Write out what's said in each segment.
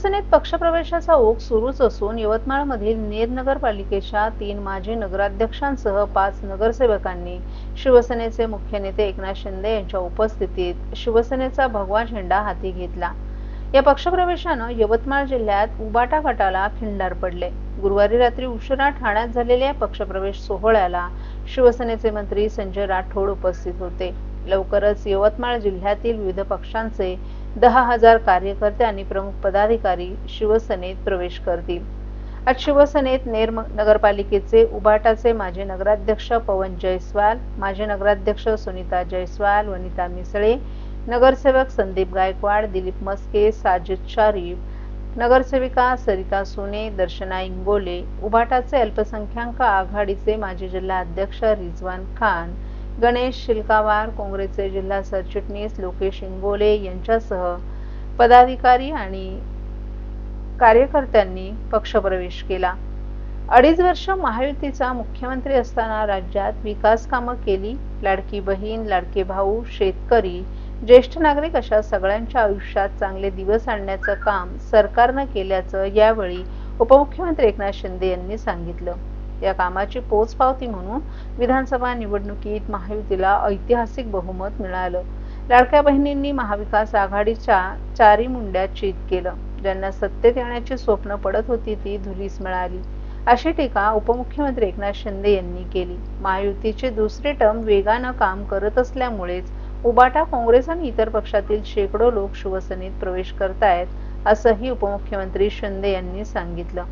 शिवसेनेत पक्षप्रवेशाचा ओघ सुरूच असून यवतमाळमधील नेर नगरपालिकेच्या तीन माजी नगराध्यक्षांसह पाच नगरसेवकांनी शिवसेनेचे मुख्य नेते एकनाथ शिंदे यांच्या उपस्थितीत शिवसेनेचा भगवा झेंडा हाती घेतला. या पक्षप्रवेशानं यवतमाळ जिल्ह्यात उबाटा गटाला खिंडार पडले. गुरुवारी रात्री उशिरा ठाण्यात झालेल्या पक्षप्रवेश सोहळ्याला शिवसेनेचे मंत्री संजय राठोड उपस्थित होते. लवकरच यवतमाळ जिल्ह्यातील विविध पक्षांचे दहा हजार कार्यकर्ते आणि प्रमुख पदाधिकारी शिवसेनेत प्रवेश करतील. आज शिवसेनेत नेर नगरपालिकेचे उबाटाचे माजी नगराध्यक्ष पवन जयस्वाल माजी नगराध्यक्ष सुनीता जयस्वाल वनिता मिसळे नगरसेवक संदीप गायकवाड दिलीप मस्के साजिद शारीफ नगरसेविका सरिता सोने दर्शना इंगोले उबाटाचे अल्पसंख्याक आघाडीचे माजी जिल्हा अध्यक्ष रिजवान खान गणेश शिल्कावार काँग्रेसचे जिल्हा सरचिटणीस लोकेश इंगोले यांच्यासह पदाधिकारी आणि कार्यकर्त्यांनी पक्षप्रवेश केला. अडीच वर्ष महायुतीचा मुख्यमंत्री असताना राज्यात विकास कामं केली. लाडकी बहीण लाडके भाऊ शेतकरी ज्येष्ठ नागरिक अशा सगळ्यांच्या आयुष्यात चांगले दिवस आणण्याचं काम सरकारनं केल्याचं यावेळी उपमुख्यमंत्री एकनाथ शिंदे यांनी सांगितलं. या कामाची पोचपावती म्हणून विधानसभा निवडणुकीत महायुतीला ऐतिहासिक बहुमत मिळालं. लाडक्या बहिणींनी महाविकास आघाडीच्या चारी मुंड्या चित केलं. ज्यांना सत्तेत येण्याची स्वप्न पडत होती ती धुलीस मिळाली. अशी टीका उपमुख्यमंत्री एकनाथ शिंदे यांनी केली. महायुतीचे दुसरे टर्म वेगानं काम करत असल्यामुळेच उबाटा काँग्रेस आणि इतर पक्षातील शेकडो लोक शिवसेनेत प्रवेश करतायत असंही उपमुख्यमंत्री शिंदे यांनी सांगितलं.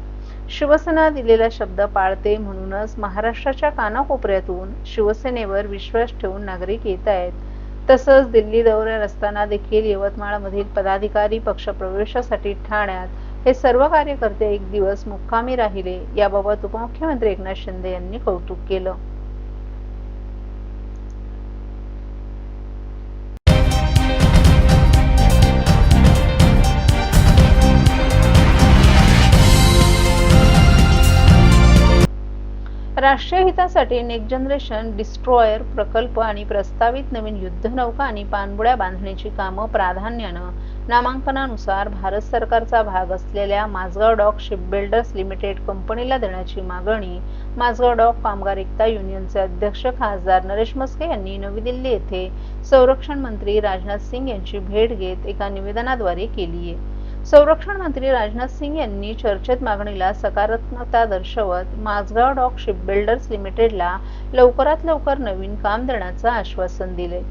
शिवसेना दिलेला शब्द पाळते म्हणूनच महाराष्ट्राच्या कानाकोपऱ्यातून शिवसेनेवर विश्वास ठेवून नागरिक येत आहेत. तसंच दिल्ली दौऱ्यात असताना देखील यवतमाळमधील पदाधिकारी पक्षप्रवेशासाठी ठाण्यात हे सर्व कार्यकर्ते एक दिवस मुक्कामी राहिले. याबाबत उपमुख्यमंत्री एकनाथ शिंदे यांनी कौतुक केलं. राष्ट्रीय हितासाठी नेक्स्ट जनरेशन डिस्ट्रॉयर प्रकल्प आणि प्रस्तावित नवीन युद्धनौका आणि पाणबुड्या बांधण्याची कामं प्राधान्यानं नामांकनानुसार भारत सरकारचा भाग असलेल्या माझगाव डॉक शिपबिल्डर्स लिमिटेड कंपनीला देण्याची मागणी माझगाव डॉक कामगार एकता युनियनचे अध्यक्ष खासदार नरेश मस्के यांनी नवी दिल्ली येथे संरक्षण मंत्री राजनाथ सिंग यांची भेट घेत एका निवेदनाद्वारे केली आहे संरक्षण मंत्री राजनाथ सिंग यांनी चर्चेत मागणीला सकारात्मकता दर्शवत माझगाव डॉक शिपबिल्डर्स लिमिटेडला लवकरात लवकर नवीन काम देण्याचं आश्वासन दिले.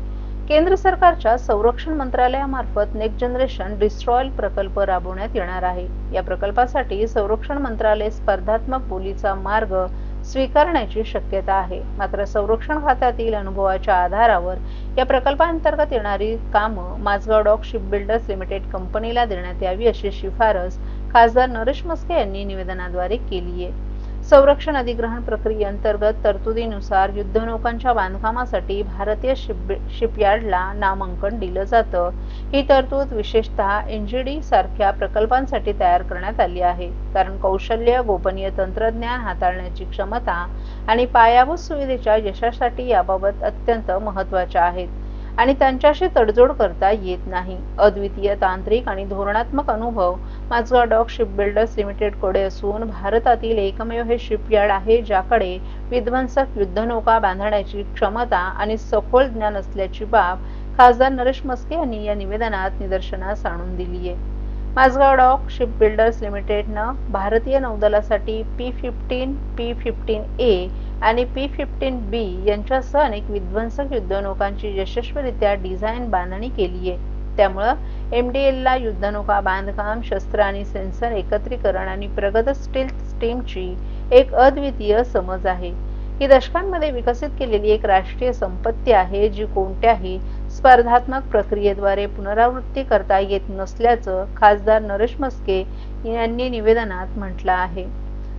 केंद्र सरकारच्या संरक्षण मंत्रालयामार्फत नेक्स्ट जनरेशन डिस्ट्रॉयल प्रकल्प राबवण्यात येणार आहे. या प्रकल्पासाठी संरक्षण मंत्रालय स्पर्धात्मक बोलीचा मार्ग स्वीकारण्याची शक्यता आहे. मात्र संरक्षण खात्यातील अनुभवाच्या आधारावर या प्रकल्पांतर्गत येणारी कामं माझगाव डॉक शिपबिल्डर्स लिमिटेड कंपनीला देण्यात यावी अशी शिफारस खासदार नरेश मस्के यांनी निवेदनाद्वारे केली आहे संरक्षण अधिग्रहण प्रक्रियेअंतर्गत तरतुदीनुसार युद्धनौकांच्या बांधकामासाठी भारतीय शिप शिपयार्डला नामांकन दिलं जातं. ही तरतूद विशेषतः एनजीडी सारख्या प्रकल्पांसाठी तयार करण्यात आली आहे. कारण कौशल्य गोपनीय तंत्रज्ञान हाताळण्याची क्षमता आणि पायाभूत सुविधेच्या यशासाठी याबाबत अत्यंत महत्त्वाच्या आहेत. आणि त्यांच्याशी तडजोड करता येत नाही. अद्वितीय तांत्रिक आणि धोरणात्मक अनुभव माझगाव डॉक शिपबिल्डर्स लिमिटेडकडे असून भारतातील एकमेव हे शिपयार्ड आहे ज्याकडे विध्वंसक युद्धनौका बांधण्याची क्षमता आणि सखोल ज्ञान असल्याची बाब खासदार नरेश मस्के यांनी या निवेदनात निदर्शनास आणून दिली आहे. माझगाव डॉक शिपबिल्डर्स लिमिटेडनं भारतीय नौदलासाठी P fifteen P fifteen A आणि पी फिफ्टीन बी यांच्यासह अनेक विध्वंसक युद्धनौकांची यशस्वीरित्या डिझाईन बांधणी केली आहे. त्यामुळं एम डी एलला युद्धनौका बांधकाम शस्त्र आणि सेन्सर एकत्रीकरण आणि प्रगत स्टील स्टीमची एक अद्वितीय समज आहे. ही दशकांमध्ये विकसित केलेली एक राष्ट्रीय संपत्ती आहे जी कोणत्याही स्पर्धात्मक प्रक्रियेद्वारे पुनरावृत्ती करता येत नसल्याचं खासदार नरेश मस्के यांनी निवेदनात म्हटलं आहे.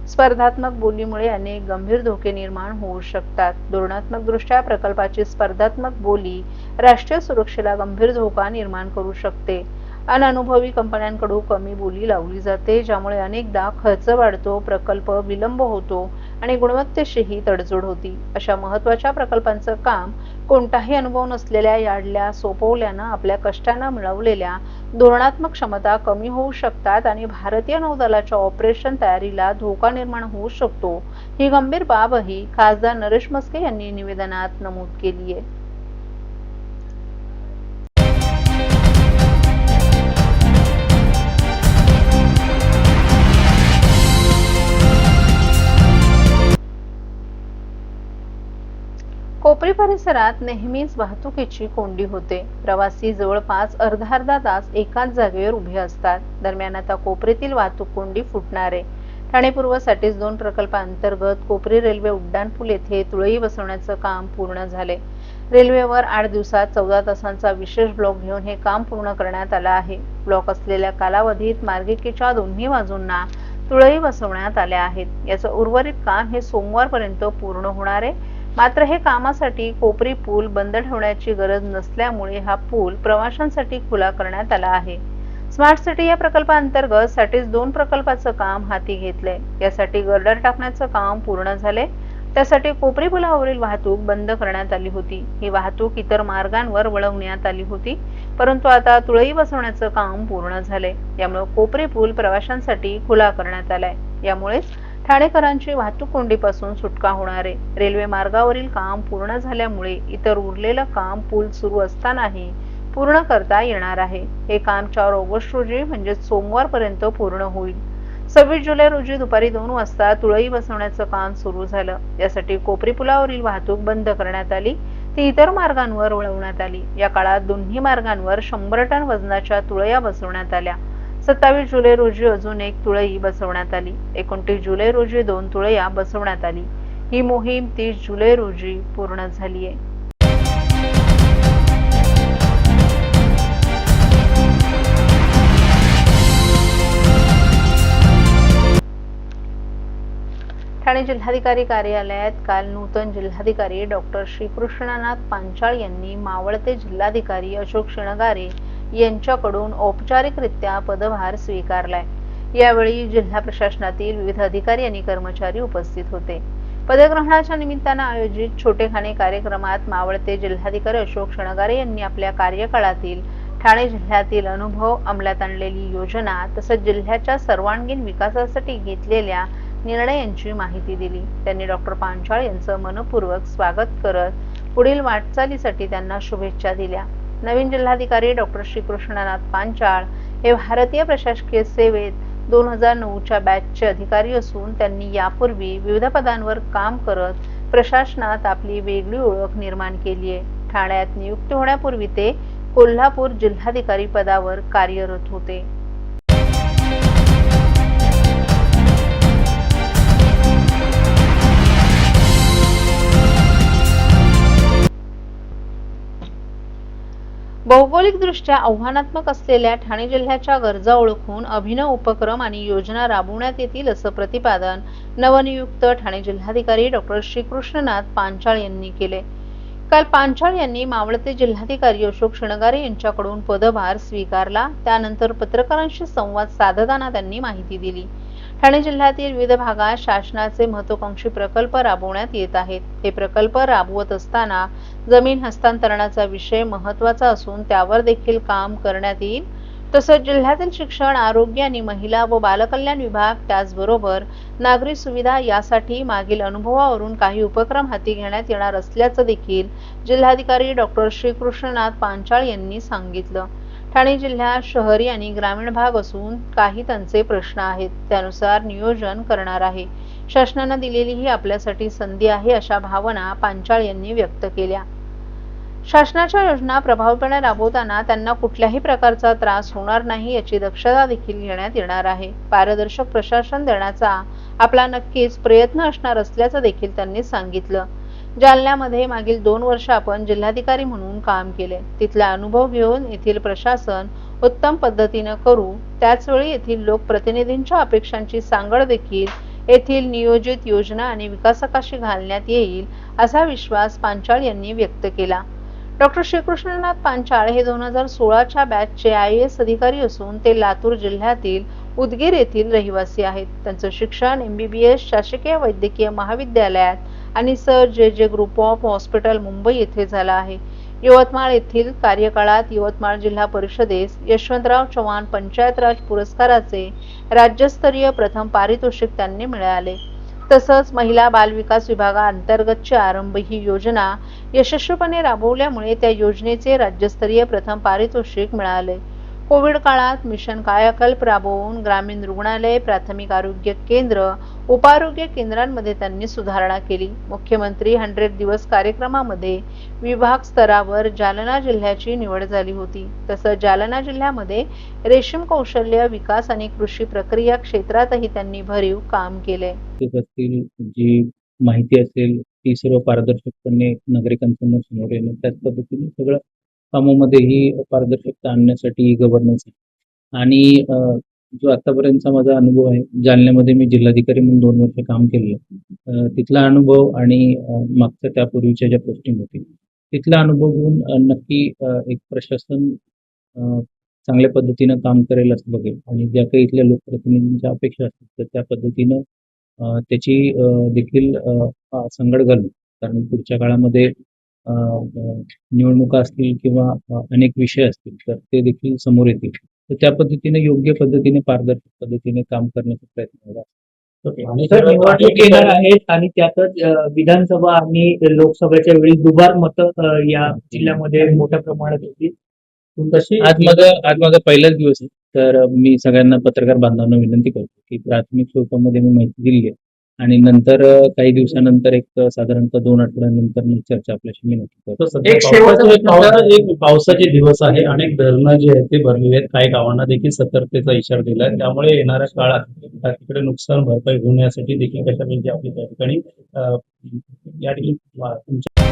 स्पर्धात्मक बोलीमुळे अनेक गंभीर धोके निर्माण होऊ शकतात. धोरणात्मक दृष्ट्या प्रकल्पाची स्पर्धात्मक बोली राष्ट्रीय सुरक्षेला गंभीर धोका निर्माण करू शकते. अननुभवी कंपन्यांकडून कमी बोली लावली जाते ज्यामुळे अनेकदा खर्च वाढतो प्रकल्प विलंब होतो आणि गुणवत्तेशीही तडजोड होती. अशा महत्त्वाच्या प्रकल्पांचं काम कोणताही अनुभव नसलेल्या याडल्या सोपवल्यानं आपल्या कष्टानं मिळवलेल्या धोरणात्मक क्षमता कमी होऊ शकतात आणि भारतीय नौदलाच्या ऑपरेशन तयारीला धोका निर्माण होऊ शकतो. ही गंभीर बाबही खासदार नरेश मस्के यांनी निवेदनात नमूद केली आहे परिसरात नेहमीच वाहतुकीची कोंडी होते. प्रवासी जवळपास अर्धा अर्धा तास एकाच जागेवर उभे असतात. दरम्यान आता कोपरीतील वाहतूक कोंडी फुटणार. आहे ठाणे पूर्वसाठीच दोन प्रकल्पांतर्गत कोपरी रेल्वे उड्डाणपूल येथे तुळई बसवण्याचं काम पूर्ण झाले. रेल्वेवर आठ दिवसात चौदा तासांचा विशेष ब्लॉक घेऊन हे काम पूर्ण करण्यात आलं आहे. ब्लॉक असलेल्या कालावधीत मार्गिकेच्या दोन्ही बाजूंना तुळई बसवण्यात आल्या आहेत. याचं उर्वरित काम हे सोमवारपर्यंत पूर्ण होणार आहे. मात्र हे कामासाठी कोपरी पूल बंद ठेवण्याची गरज नसल्यामुळे हा पूल प्रवाशांसाठी खुला करण्यात आला आहे. स्मार्ट सिटी या प्रकल्पाअंतर्गत साठीच दोन प्रकल्पाचं काम हाती घेतलंय. यासाठी गर्डर टाकण्याचं काम पूर्ण झाले त्यासाठी कोपरी पुलावरील वाहतूक बंद करण्यात आली होती. ही वाहतूक इतर मार्गांवर वळवण्यात आली होती. परंतु आता तुळई बसवण्याचं काम पूर्ण झाले यामुळे कोपरी पूल प्रवाशांसाठी खुला करण्यात आलाय. यामुळेच ठाणेकरांची वाहतूक कोंडीपासून सुटका होणार. आहे रेल्वे मार्गावरील काम पूर्ण झाल्यामुळे इतर उरलेलं काम पूल सुरू असतानाही पूर्ण करता येणार आहे. हे काम चार ऑगस्ट रोजी म्हणजे सोमवारपर्यंत पूर्ण होईल. सव्वीस जुलै रोजी दुपारी दोन वाजता तुळई बसवण्याचं काम सुरू झालं. यासाठी कोपरी पुलावरील वाहतूक बंद करण्यात आली. ती इतर मार्गांवर वळवण्यात आली. या काळात दोन्ही मार्गांवर शंभर टन वजनाच्या तुळया बसवण्यात आल्या. सत्तावीस जुलै रोजी अजून एक तुळई बसवण्यात आली. एकोणतीस जुलै रोजी दोन तुळया बसवण्यात आली. ही मोहीम तीस जुलै रोजी पूर्ण झाली आहे. ठाणे जिल्हाधिकारी कार्यालयात काल नूतन जिल्हाधिकारी डॉक्टर श्रीकृष्णनाथ पांचाळ यांनी मावळते जिल्हाधिकारी अशोक शिणगारे यांच्याकडून औपचारिकरित्या पदभार स्वीकारलाय. यावेळी जिल्हा प्रशासनातील विविध अधिकारी आणि कर्मचारी उपस्थित होते. पदग्रहणाच्या निमित्तानं आयोजित छोटेखाने कार्यक्रमात मावळते जिल्हाधिकारी अशोक शणगारे यांनी आपल्या कार्यकाळातील ठाणे जिल्ह्यातील अनुभव अंमलात आणलेली योजना तसंच जिल्ह्याच्या सर्वांगीण विकासासाठी घेतलेल्या निर्णयांची माहिती दिली. त्यांनी डॉक्टर पांचाळ यांचं मनपूर्वक स्वागत करत पुढील वाटचालीसाठी त्यांना शुभेच्छा दिल्या. नवीन जिल्हाधिकारी डॉक्टर श्रीकृष्णनाथ पांचाळ हे भारतीय प्रशासकीय सेवेत दोन हजार नऊच्या बॅचचे अधिकारी असून त्यांनी यापूर्वी विविध पदांवर काम करत प्रशासनात आपली वेगळी ओळख निर्माण केली आहे. ठाण्यात नियुक्ती होण्यापूर्वी ते कोल्हापूर जिल्हाधिकारी पदावर कार्यरत होते. भौगोलिकदृष्ट्या आव्हानात्मक असलेल्या ठाणे जिल्ह्याच्या गरजा ओळखून अभिनव उपक्रम आणि योजना राबवण्यात येतील असं प्रतिपादन नवनियुक्त ठाणे जिल्हाधिकारी डॉक्टर श्रीकृष्णनाथ पांचाळ यांनी केले. काल पांचाळ यांनी मावळते जिल्हाधिकारी अशोक शणगारे यांच्याकडून पदभार स्वीकारला. त्यानंतर पत्रकारांशी संवाद साधताना त्यांनी माहिती दिली. ठाणे जिल्ह्यातील विविध भागात शासनाचे महत्वाकांक्षी प्रकल्प राबवण्यात येत आहेत. हे प्रकल्प राबवत असताना जमीन हस्तांतरणाचा विषय महत्त्वाचा असून त्यावर देखील काम करण्यात येईल. तसंच जिल्ह्यातील शिक्षण आरोग्य आणि महिला व बालकल्याण विभाग त्याचबरोबर नागरी सुविधा यासाठी मागील अनुभवावरून काही उपक्रम हाती घेण्यात येणार असल्याचं देखील जिल्हाधिकारी डॉक्टर श्रीकृष्णनाथ पांचाळ यांनी सांगितलं. ठाणे जिल्ह्यात शहरी आणि ग्रामीण भाग असून काही त्यांचे प्रश्न आहेत. त्यानुसार नियोजन करणार आहे. शासनानं दिलेली ही आपल्यासाठी संधी आहे अशा भावना पांचाळ यांनी व्यक्त केल्या. शासनाच्या योजना प्रभावीपणे राबवताना त्यांना कुठल्याही प्रकारचा त्रास होणार नाही याची दक्षता देखील घेण्यात येणार आहे. पारदर्शक प्रशासन देण्याचा आपला नक्कीच प्रयत्न असणार असल्याचं देखील त्यांनी सांगितलं. जालन्यामध्ये मागील दोन वर्ष आपण जिल्हाधिकारी म्हणून काम केले. तिथला अनुभव घेऊन येथील प्रशासन उत्तम पद्धतीनं करू त्याचवेळी येथील लोकप्रतिनिधींच्या अपेक्षांची सांगड देखील येथील नियोजित योजना आणि विकासकाशी घालण्यात येईल असा विश्वास पांचाळ यांनी व्यक्त केला. डॉक्टर श्रीकृष्णनाथ पांचाळ हे दोन हजार सोळाच्या बॅचचे आय एस अधिकारी असून ते लातूर जिल्ह्यातील उदगीर येथील रहिवासी आहेत. त्यांचं शिक्षण एम बी बी एस शासकीय वैद्यकीय महाविद्यालयात आणि सर जे जे ग्रुप ऑफ हॉस्पिटल मुंबई येथे झालं आहे. यवतमाळ येथील कार्यकाळात यवतमाळ जिल्हा परिषदेस यशवंतराव चव्हाण पंचायत राज पुरस्काराचे राज्यस्तरीय प्रथम पारितोषिक त्यांनी मिळाले. तसंच महिला बालविकास विभागाअंतर्गतची आरंभ ही योजना यशस्वीपणे राबवल्यामुळे त्या योजनेचे राज्यस्तरीय प्रथम पारितोषिक मिळाले. कोविड काळात मिशन कायाकल्प राबवून ग्रामीण रुग्णालय प्राथमिक आरोग्य केंद्र उपारोग्य केंद्रांमध्ये त्यांनी सुधारणा केली. मुख्यमंत्री हंड्रेड दिवस कार्यक्रमामध्ये विभाग स्तरावर जालना जिल्ह्याची निवड झाली होती. तसंच जालना जिल्ह्यामध्ये रेशीम कौशल्य विकास आणि कृषी प्रक्रिया क्षेत्रातही त्यांनी भरीव काम केले जी माहिती असेल ती सर्व पारदर्शकपणे नागरिकांसमोर समोर येणे त्याच पद्धतीने सगळं कामामध्येही पारदर्शकता आणण्यासाठी गव्हर्नन्स आहे. आणि जो आतापर्यंतचा माझा अनुभव आहे जालन्यामध्ये मी जिल्हाधिकारी म्हणून दोन वर्ष काम केलं तिथला अनुभव आणि मागच्या त्यापूर्वीच्या ज्या पोस्टिंग होती तिथला अनुभव घेऊन नक्की एक प्रशासन चांगल्या पद्धतीनं काम करेल असं बघेल. आणि ज्या काही इथल्या लोकप्रतिनिधींच्या अपेक्षा असतील तर त्या पद्धतीनं त्याची देखील संगड घालू. कारण पुढच्या काळामध्ये निवडणुका असतील किंवा अनेक विषय असतील तर ते देखील समोर येतील. तर त्या पद्धतीने योग्य पद्धतीने पारदर्शक पद्धतीने काम करण्याचा प्रयत्न होता निवडणूक येणार आहेत आणि त्यातच विधानसभा आणि लोकसभेच्या वेळी दुबार मतं या जिल्ह्यामध्ये मोठ्या प्रमाणात होती आज माझा आज माझा पहिलाच दिवस आहे. तर मी सगळ्यांना पत्रकार बांधवांना विनंती करतो की प्राथमिक स्वरूपामध्ये मी माहिती दिली आहे. आणि नंतर काही दिवसानंतर एक साधारणतः दोन आठवड्यानंतर मी चर्चा आपल्याशी मी नक्की करतो. एक शेवटचा एक पावसाचे दिवस आहे. अनेक धरणं जे आहेत ते भरलेले आहेत. काही गावांना देखील सतर्कतेचा इशारा दिला आहे. त्यामुळे येणाऱ्या काळात तिकडे नुकसान भरपाई होण्यासाठी देखील कशा म्हणजे आपली त्या ठिकाणी या ठिकाणी